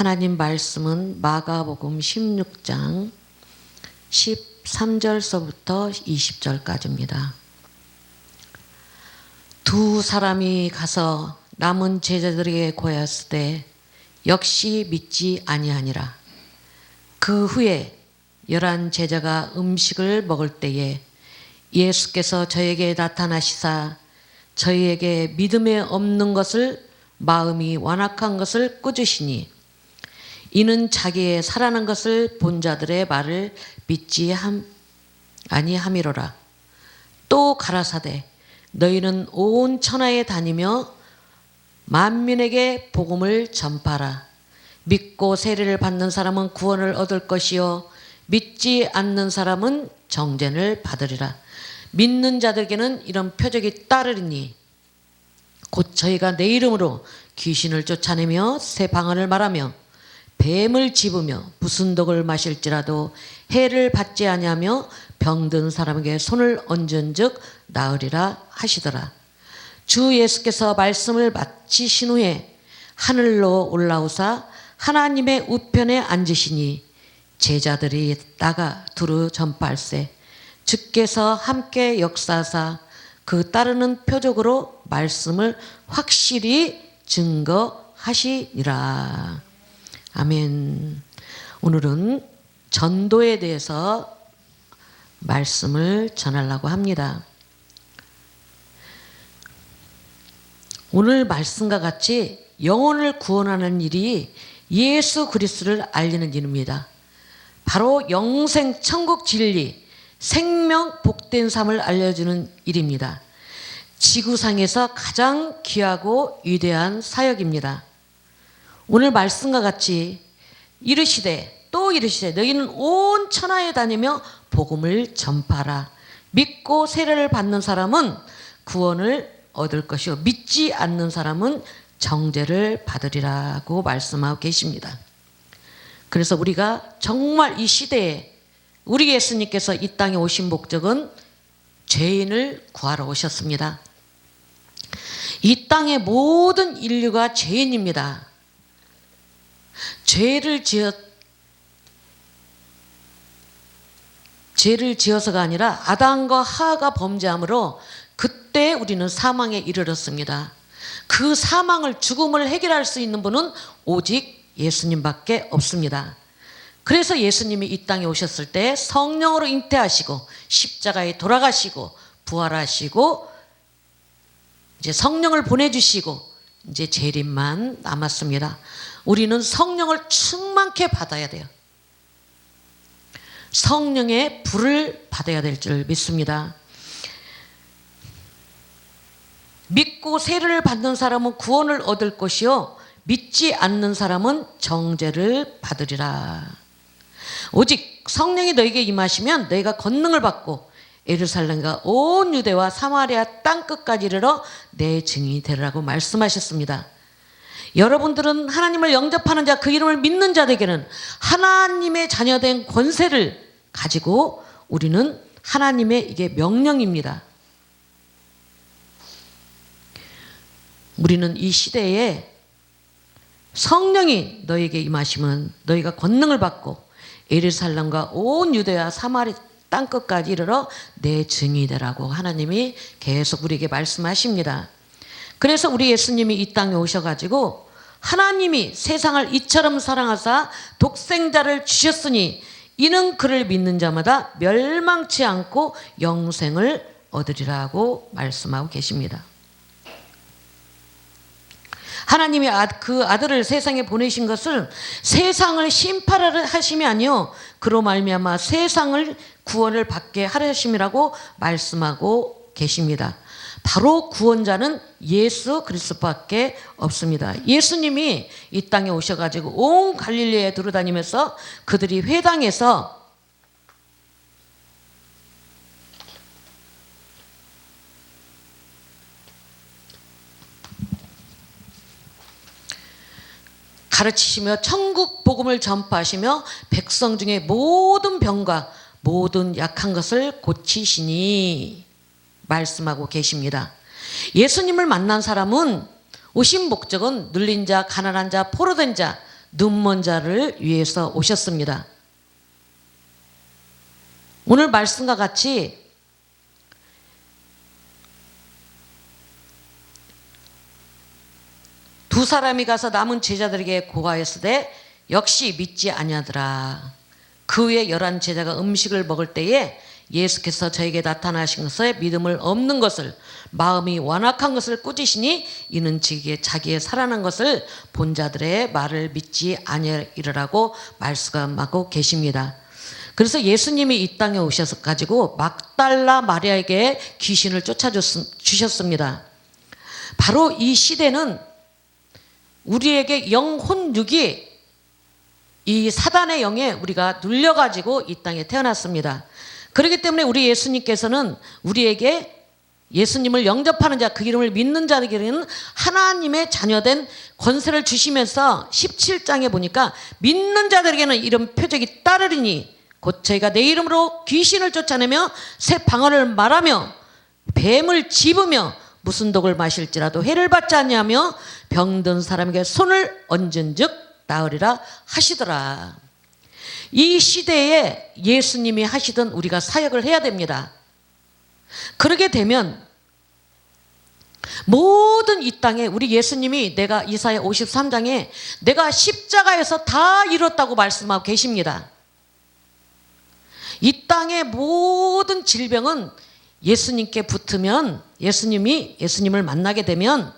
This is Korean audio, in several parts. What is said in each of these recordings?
하나님 말씀은 마가복음 16장 13절서부터 20절까지입니다. 두 사람이 가서 남은 제자들에게 고였을 때 역시 믿지 아니하니라. 그 후에 열한 제자가 음식을 먹을 때에 예수께서 저에게 나타나시사 저희에게 믿음에 없는 것을 마음이 완악한 것을 꾸짖으시니 이는 자기의 살아난 것을 본 자들의 말을 믿지 함 아니함이로라. 또 가라사대 너희는 온 천하에 다니며 만민에게 복음을 전파라. 믿고 세례를 받는 사람은 구원을 얻을 것이요 믿지 않는 사람은 정죄를 받으리라. 믿는 자들에게는 이런 표적이 따르리니 곧 저희가 내 이름으로 귀신을 쫓아내며 새 방언을 말하며 뱀을 집으며 무슨 독을 마실지라도 해를 받지 아니하며 병든 사람에게 손을 얹은즉 나으리라 하시더라. 주 예수께서 말씀을 마치신 후에 하늘로 올라오사 하나님의 우편에 앉으시니 제자들이 나가 두루 전파할세 주께서 함께 역사사 그 따르는 표적으로 말씀을 확실히 증거하시니라. 아멘. 오늘은 전도에 대해서 말씀을 전하려고 합니다. 오늘 말씀과 같이 영혼을 구원하는 일이 예수 그리스도를 알리는 일입니다. 바로 영생 천국 진리, 생명 복된 삶을 알려주는 일입니다. 지구상에서 가장 귀하고 위대한 사역입니다. 오늘 말씀과 같이 이르시되 또 이르시되 너희는 온 천하에 다니며 복음을 전파라. 믿고 세례를 받는 사람은 구원을 얻을 것이요 믿지 않는 사람은 정죄를 받으리라고 말씀하고 계십니다. 그래서 우리가 정말 이 시대에 우리 예수님께서 이 땅에 오신 목적은 죄인을 구하러 오셨습니다. 이 땅의 모든 인류가 죄인입니다. 죄를 지어 죄를 지어서가 아니라 아담과 하가 범죄함으로 그때 우리는 사망에 이르렀습니다. 그 사망을 죽음을 해결할 수 있는 분은 오직 예수님밖에 없습니다. 그래서 예수님이 이 땅에 오셨을 때 성령으로 잉태하시고 십자가에 돌아가시고 부활하시고 이제 성령을 보내주시고 이제 재림만 남았습니다. 우리는 성령을 충만케 받아야 돼요. 성령의 불을 받아야 될 줄 믿습니다. 믿고 세례를 받는 사람은 구원을 얻을 것이요 믿지 않는 사람은 정죄를 받으리라. 오직 성령이 너에게 임하시면 너희가 권능을 받고 예루살렘과 온 유대와 사마리아 땅 끝까지 이르러 내 증인이 되리라고 말씀하셨습니다. 여러분들은 하나님을 영접하는 자, 그 이름을 믿는 자에게는 하나님의 자녀된 권세를 가지고 우리는 하나님의 이게 명령입니다. 우리는 이 시대에 성령이 너에게 임하시면 너희가 권능을 받고 예루살렘과 온 유대와 사마리 땅 끝까지 이르러 내 증이 되라고 하나님이 계속 우리에게 말씀하십니다. 그래서 우리 예수님이 이 땅에 오셔가지고 하나님이 세상을 이처럼 사랑하사 독생자를 주셨으니 이는 그를 믿는 자마다 멸망치 않고 영생을 얻으리라고 말씀하고 계십니다. 하나님이 아, 그 아들을 세상에 보내신 것을 세상을 심판하려 하심이 아니요 그로 말미암아 세상을 구원을 받게 하려 하심이라고 말씀하고 계십니다. 바로 구원자는 예수 그리스도밖에 없습니다. 예수님이 이 땅에 오셔가지고 온 갈릴리에 두루다니면서 그들이 회당에서 가르치시며 천국 복음을 전파하시며 백성 중에 모든 병과 모든 약한 것을 고치시니 말씀하고 계십니다. 예수님을 만난 사람은 오신 목적은 눌린 자, 가난한 자, 포로된 자, 눈먼 자를 위해서 오셨습니다. 오늘 말씀과 같이 두 사람이 가서 남은 제자들에게 고하였을 때 역시 믿지 아니하더라. 그 후에 열한 제자가 음식을 먹을 때에 예수께서 저에게 나타나신 것에 믿음을 없는 것을 마음이 완악한 것을 꾸짖으니 이는 지게 자기의 살아난 것을 본 자들의 말을 믿지 아니하리라고 말씀하고 계십니다. 그래서 예수님이 이 땅에 오셔서 가지고 막달라 마리아에게 귀신을 쫓아주셨습니다. 바로 이 시대는 우리에게 영혼육이 이 사단의 영에 우리가 눌려가지고 이 땅에 태어났습니다. 그렇기 때문에 우리 예수님께서는 우리에게 예수님을 영접하는 자, 그 이름을 믿는 자에게는 하나님의 자녀된 권세를 주시면서 17장에 보니까 믿는 자들에게는 이런 표적이 따르리니 곧 저희가 내 이름으로 귀신을 쫓아내며 새 방언을 말하며 뱀을 집으며 무슨 독을 마실지라도 해를 받지 않냐며 병든 사람에게 손을 얹은 즉 나으리라 하시더라. 이 시대에 예수님이 하시던 우리가 사역을 해야 됩니다. 그러게 되면 모든 이 땅에 우리 예수님이 내가 이사야 53장에 내가 십자가에서 다 이뤘다고 말씀하고 계십니다. 이 땅의 모든 질병은 예수님께 붙으면 예수님이 예수님을 만나게 되면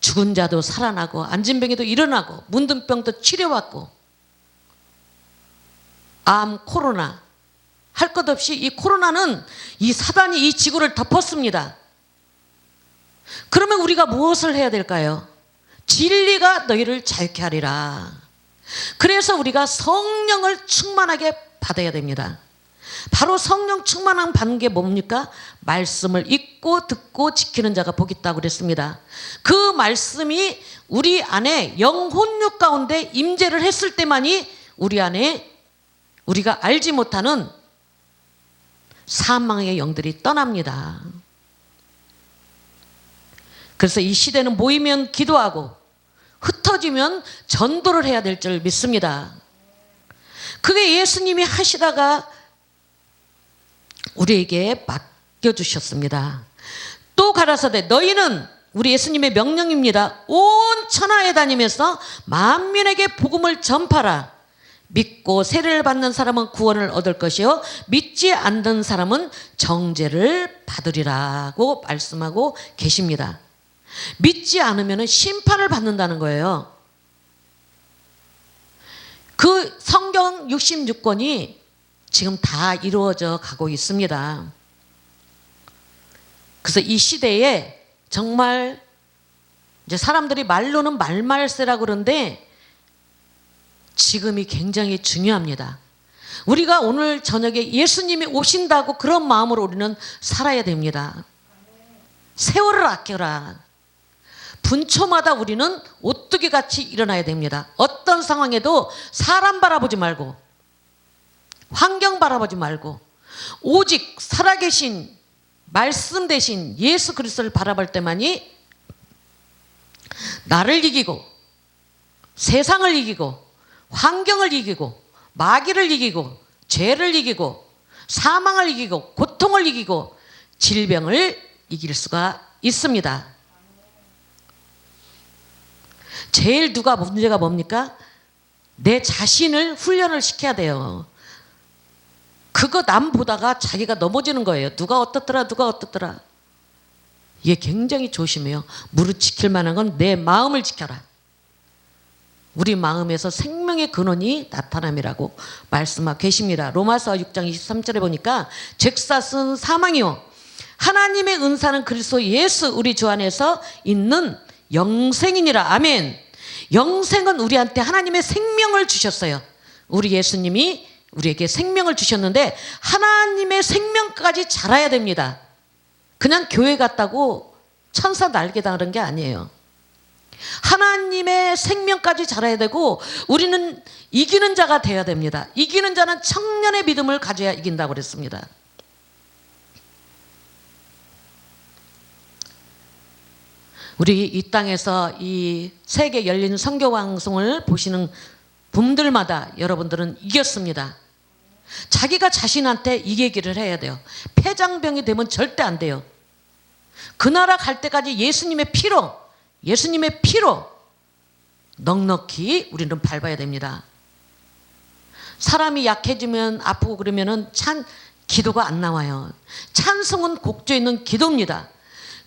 죽은 자도 살아나고 앉은 병에도 일어나고 문든 병도 치료받고 암, 코로나 할 것 없이 이 코로나는 이 사단이 이 지구를 덮었습니다. 그러면 우리가 무엇을 해야 될까요? 진리가 너희를 자유케 하리라. 그래서 우리가 성령을 충만하게 받아야 됩니다. 바로 성령 충만함 받는 게 뭡니까? 말씀을 읽고 듣고 지키는 자가 복 있다고 그랬습니다. 그 말씀이 우리 안에 영혼육 가운데 임재를 했을 때만이 우리 안에 우리가 알지 못하는 사망의 영들이 떠납니다. 그래서 이 시대는 모이면 기도하고 흩어지면 전도를 해야 될 줄 믿습니다. 그게 예수님이 하시다가 우리에게 맡겨주셨습니다. 또 가라사대 너희는 우리 예수님의 명령입니다. 온 천하에 다니면서 만민에게 복음을 전파라. 믿고 세례를 받는 사람은 구원을 얻을 것이요 믿지 않는 사람은 정죄를 받으리라고 말씀하고 계십니다. 믿지 않으면 심판을 받는다는 거예요. 그 성경 66권이 지금 다 이루어져 가고 있습니다. 그래서 이 시대에 정말 이제 사람들이 말로는 말말세라고 그러는데 지금이 굉장히 중요합니다. 우리가 오늘 저녁에 예수님이 오신다고 그런 마음으로 우리는 살아야 됩니다. 세월을 아껴라. 분초마다 우리는 오뚜기 같이 일어나야 됩니다. 어떤 상황에도 사람 바라보지 말고 환경 바라보지 말고 오직 살아계신 말씀 대신 예수 그리스도를 바라볼 때만이 나를 이기고 세상을 이기고 환경을 이기고 마귀를 이기고 죄를 이기고 사망을 이기고 고통을 이기고 질병을 이길 수가 있습니다. 제일 누가 문제가 뭡니까? 내 자신을 훈련을 시켜야 돼요. 그거 남 보다가 자기가 넘어지는 거예요. 누가 어떻더라, 누가 어떻더라. 이게 굉장히 조심해요. 무릇 지킬 만한 건 내 마음을 지켜라. 우리 마음에서 생명의 근원이 나타남이라고 말씀하고 계십니다. 로마서 6장 23절에 보니까 즉사은 사망이요. 하나님의 은사는 그리스도 예수 우리 주 안에서 있는 영생이니라. 아멘. 영생은 우리한테 하나님의 생명을 주셨어요. 우리 예수님이 우리에게 생명을 주셨는데 하나님의 생명까지 자라야 됩니다. 그냥 교회 갔다고 천사 날개 당하는 게 아니에요. 하나님의 생명까지 자라야 되고 우리는 이기는 자가 되어야 됩니다. 이기는 자는 청년의 믿음을 가져야 이긴다고 그랬습니다. 우리 이 땅에서 이 세계 열린 선교 방송을 보시는 분들마다 여러분들은 이겼습니다. 자기가 자신한테 이기기를 해야 돼요. 폐장병이 되면 절대 안 돼요. 그 나라 갈 때까지 예수님의 피로, 예수님의 피로 넉넉히 우리는 밟아야 됩니다. 사람이 약해지면 아프고 그러면은 찬 기도가 안 나와요. 찬송은 곡조 있는 기도입니다.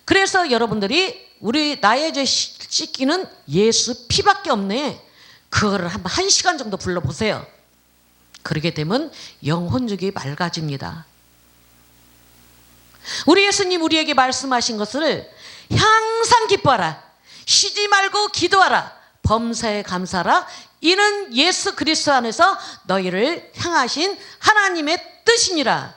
그래서 여러분들이 우리 나의 죄 씻기는 예수 피밖에 없네. 그거를 한번 한 시간 정도 불러보세요. 그러게 되면 영혼죽이 맑아집니다. 우리 예수님 우리에게 말씀하신 것을 항상 기뻐하라. 쉬지 말고 기도하라. 범사에 감사라. 이는 예수 그리스도 안에서 너희를 향하신 하나님의 뜻이니라.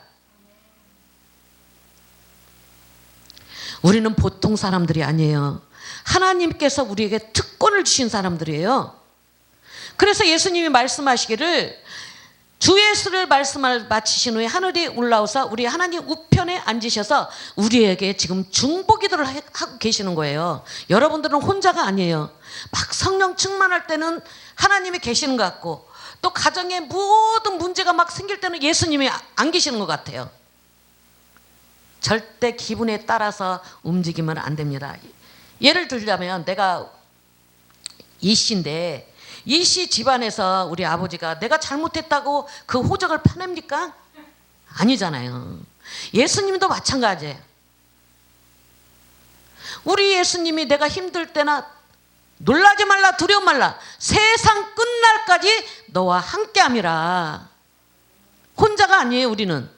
우리는 보통 사람들이 아니에요. 하나님께서 우리에게 특권을 주신 사람들이에요. 그래서 예수님이 말씀하시기를 주 예수를 말씀을 마치신 후에 하늘이 올라오사 우리 하나님 우편에 앉으셔서 우리에게 지금 중보기도를 하- 하고 계시는 거예요. 여러분들은 혼자가 아니에요. 막 성령 충만할 때는 하나님이 계시는 것 같고 또 가정에 모든 문제가 막 생길 때는 예수님이 안 계시는 것 같아요. 절대 기분에 따라서 움직이면 안 됩니다. 예를 들자면 내가 이 씨인데 이 씨 집안에서 우리 아버지가 내가 잘못했다고 그 호적을 파냅니까? 아니잖아요. 예수님도 마찬가지예요. 우리 예수님이 내가 힘들 때나 놀라지 말라 두려워 말라 세상 끝날까지 너와 함께함이라 혼자가 아니에요 우리는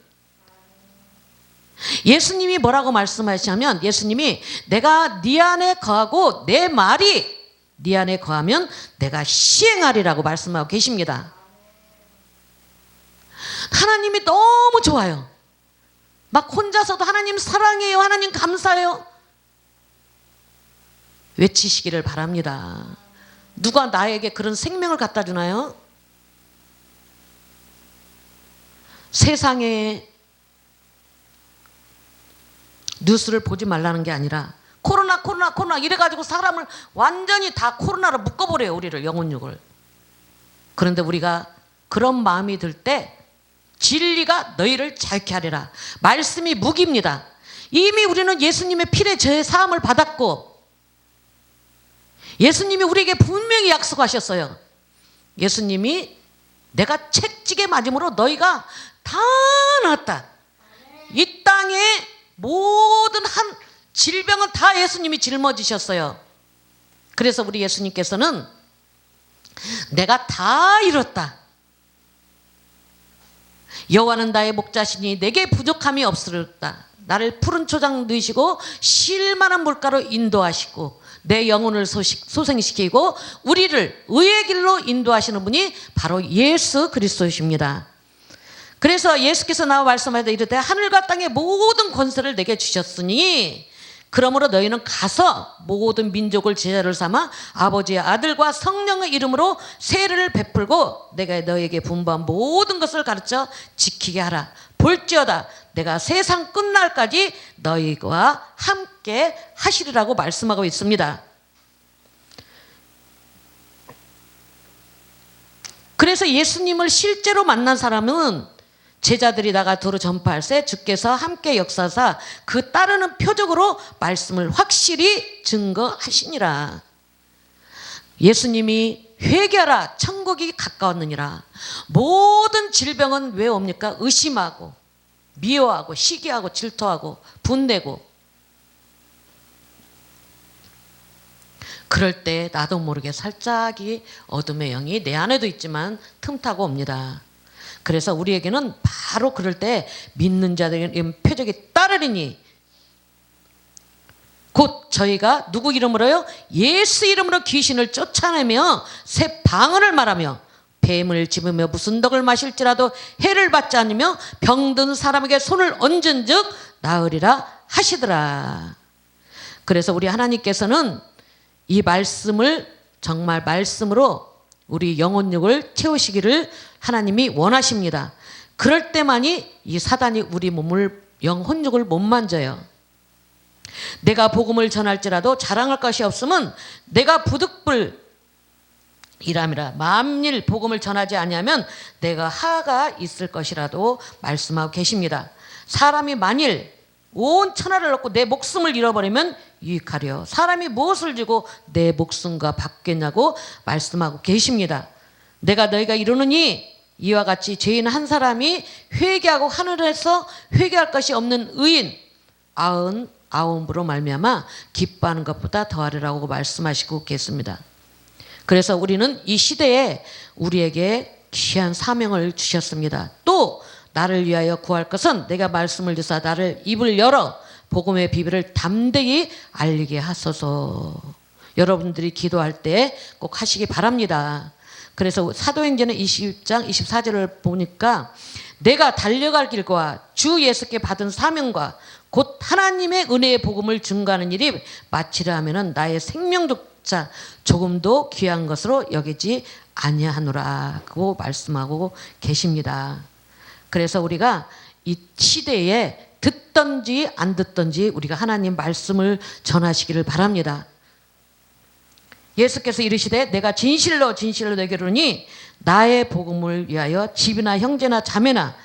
예수님이 뭐라고 말씀하시냐면 예수님이 내가 네 안에 거하고 내 말이 네 안에 거하면 내가 시행하리라고 말씀하고 계십니다. 하나님이 너무 좋아요. 막 혼자서도 하나님 사랑해요. 하나님 감사해요. 외치시기를 바랍니다. 누가 나에게 그런 생명을 갖다 주나요? 세상에 뉴스를 보지 말라는 게 아니라 코로나 코로나 코로나 이래가지고 사람을 완전히 다 코로나로 묶어버려요 우리를 영혼육을. 그런데 우리가 그런 마음이 들 때 진리가 너희를 자유케 하리라. 말씀이 무기입니다. 이미 우리는 예수님의 피에 죄 사함을 받았고 예수님이 우리에게 분명히 약속하셨어요. 예수님이 내가 채찍에 맞음으로 너희가 다 나았다. 이 땅에 모든 한 질병은 다 예수님이 짊어지셨어요. 그래서 우리 예수님께서는 내가 다 이뤘다. 여호와는 나의 목자시니 내게 부족함이 없으렸다. 나를 푸른 초장 넣으시고 쉴만한 물가로 인도하시고 내 영혼을 소식, 소생시키고 우리를 의의 길로 인도하시는 분이 바로 예수 그리스도이십니다. 그래서 예수께서 나와 말씀하되 이르되 하늘과 땅의 모든 권세를 내게 주셨으니 그러므로 너희는 가서 모든 민족을 제자를 삼아 아버지의 아들과 성령의 이름으로 세례를 베풀고 내가 너희에게 분부한 모든 것을 가르쳐 지키게 하라 볼지어다 내가 세상 끝날까지 너희와 함께 하시리라고 말씀하고 있습니다. 그래서 예수님을 실제로 만난 사람은 제자들이 나가 도로 전파할세 주께서 함께 역사사 그 따르는 표적으로 말씀을 확실히 증거하시니라. 예수님이 회개하라 천국이 가까웠느니라. 모든 질병은 왜 옵니까? 의심하고 미워하고 시기하고 질투하고 분내고 그럴 때 나도 모르게 살짝이 어둠의 영이 내 안에도 있지만 틈타고 옵니다. 그래서 우리에게는 바로 그럴 때 믿는 자들의 표적이 따르리니 곧 저희가 누구 이름으로요? 예수 이름으로 귀신을 쫓아내며 새 방언을 말하며 뱀을 집으며 무슨 덕을 마실지라도 해를 받지 않으며 병든 사람에게 손을 얹은 즉 나으리라 하시더라. 그래서 우리 하나님께서는 이 말씀을 정말 말씀으로 우리 영혼력을 채우시기를 하나님이 원하십니다. 그럴 때만이 이 사단이 우리 몸을 영혼력을 못 만져요. 내가 복음을 전할지라도 자랑할 것이 없으면 내가 부득불 이람이라 만일 복음을 전하지 아니하면 내가 하가 있을 것이라도 말씀하고 계십니다. 사람이 만일 온 천하를 얻고 내 목숨을 잃어버리면 유익하려 사람이 무엇을 주고 내 목숨과 받겠냐고 말씀하고 계십니다. 내가 너희가 이루느니 이와 같이 죄인 한 사람이 회개하고 하늘에서 회개할 것이 없는 의인 아흔 아홉으로 말미암아 기뻐하는 것보다 더하리라고 말씀하시고 계십니다. 그래서 우리는 이 시대에 우리에게 귀한 사명을 주셨습니다. 또 나를 위하여 구할 것은 내가 말씀을 주사 나를 입을 열어 복음의 비밀을 담대히 알리게 하소서. 여러분들이 기도할 때 꼭 하시기 바랍니다. 그래서 사도행전의 20장 24절을 보니까 내가 달려갈 길과 주 예수께 받은 사명과 곧 하나님의 은혜의 복음을 증거하는 일이 마치려 하면은 나의 생명조차 조금도 귀한 것으로 여기지 아니하노라고 말씀하고 계십니다. 그래서 우리가 이 시대에 듣던지 안 듣던지 우리가 하나님 말씀을 전하시기를 바랍니다. 예수께서 이르시되 내가 진실로 진실로 내게 이르니 나의 복음을 위하여 집이나 형제나 자매나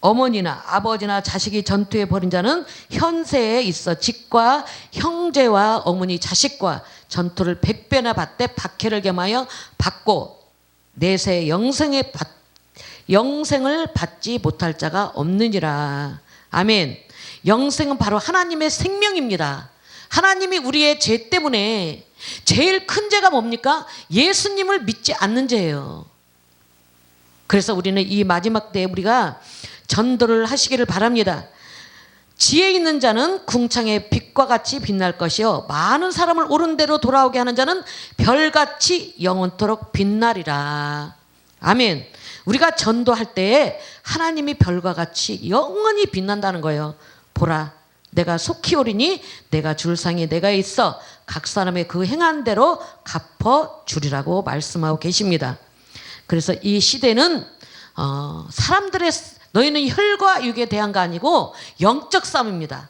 어머니나 아버지나 자식이 전투에 벌인 자는 현세에 있어 집과 형제와 어머니 자식과 전투를 백배나 받되 박해를 겸하여 받고 내세 영생에 받 영생을 받지 못할 자가 없느니라. 아멘. 영생은 바로 하나님의 생명입니다. 하나님이 우리의 죄 때문에 제일 큰 죄가 뭡니까? 예수님을 믿지 않는 죄예요. 그래서 우리는 이 마지막 때에 우리가 전도를 하시기를 바랍니다. 지혜 있는 자는 궁창의 빛과 같이 빛날 것이요 많은 사람을 옳은 대로 돌아오게 하는 자는 별같이 영원토록 빛나리라. 아멘. 우리가 전도할 때에 하나님이 별과 같이 영원히 빛난다는 거예요. 보라, 내가 속히 오리니 내가 줄 상이 내가 있어 각 사람의 그 행한 대로 갚어 주리라고 말씀하고 계십니다. 그래서 이 시대는 어, 사람들의 너희는 혈과 육에 대한 거 아니고 영적 싸움입니다.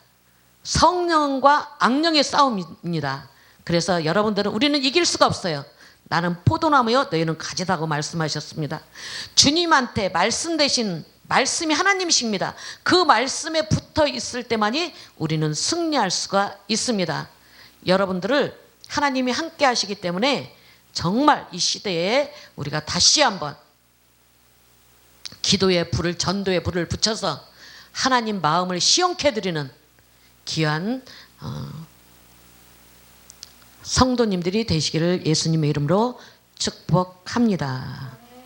성령과 악령의 싸움입니다. 그래서 여러분들은 우리는 이길 수가 없어요. 나는 포도나무요, 너희는 가지다고 말씀하셨습니다. 주님한테 말씀 대신 말씀이 하나님이십니다. 그 말씀에 붙어 있을 때만이 우리는 승리할 수가 있습니다. 여러분들을 하나님이 함께 하시기 때문에 정말 이 시대에 우리가 다시 한번 기도의 불을 전도의 불을 붙여서 하나님 마음을 시원케 드리는 귀한 어, 성도님들이 되시기를 예수님의 이름으로 축복합니다.